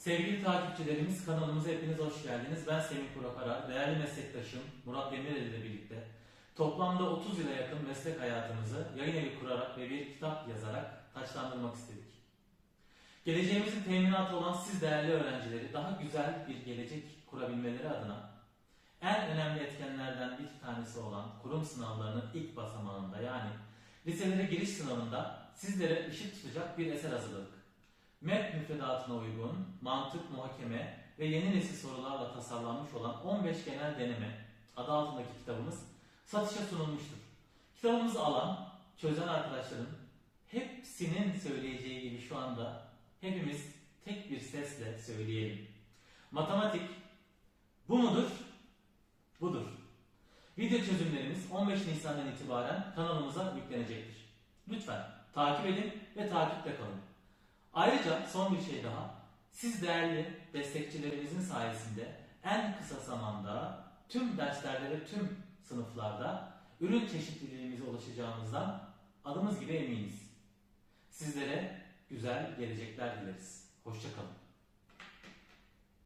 Sevgili takipçilerimiz kanalımıza hepiniz hoş geldiniz. Ben Semih Burak değerli meslektaşım Murat Demirel ile birlikte toplamda 30 yıla yakın meslek hayatımızı yayın evi kurarak ve bir kitap yazarak taçlandırmak istedik. Geleceğimizin teminatı olan siz değerli öğrencileri daha güzel bir gelecek kurabilmeleri adına en önemli etkenlerden bir tanesi olan kurum sınavlarının ilk basamağında yani liselere giriş sınavında sizlere ışık tutacak bir eser hazırladık. MEP müfredatına uygun, mantık, muhakeme ve yeni nesil sorularla tasarlanmış olan 15 genel deneme adı altındaki kitabımız satışa sunulmuştur. Kitabımızı alan, çözen arkadaşların hepsinin söyleyeceği gibi şu anda hepimiz tek bir sesle söyleyelim. Matematik bu mudur? Budur. Video çözümlerimiz 15 Nisan'dan itibaren kanalımıza yüklenecektir. Lütfen takip edin ve takipte kalın. Ayrıca son bir şey daha. Siz değerli destekçilerimizin sayesinde en kısa zamanda tüm derslerde tüm sınıflarda ürün çeşitliliğimize ulaşacağımızdan adımız gibi eminiz. Sizlere güzel gelecekler dileriz. Hoşçakalın.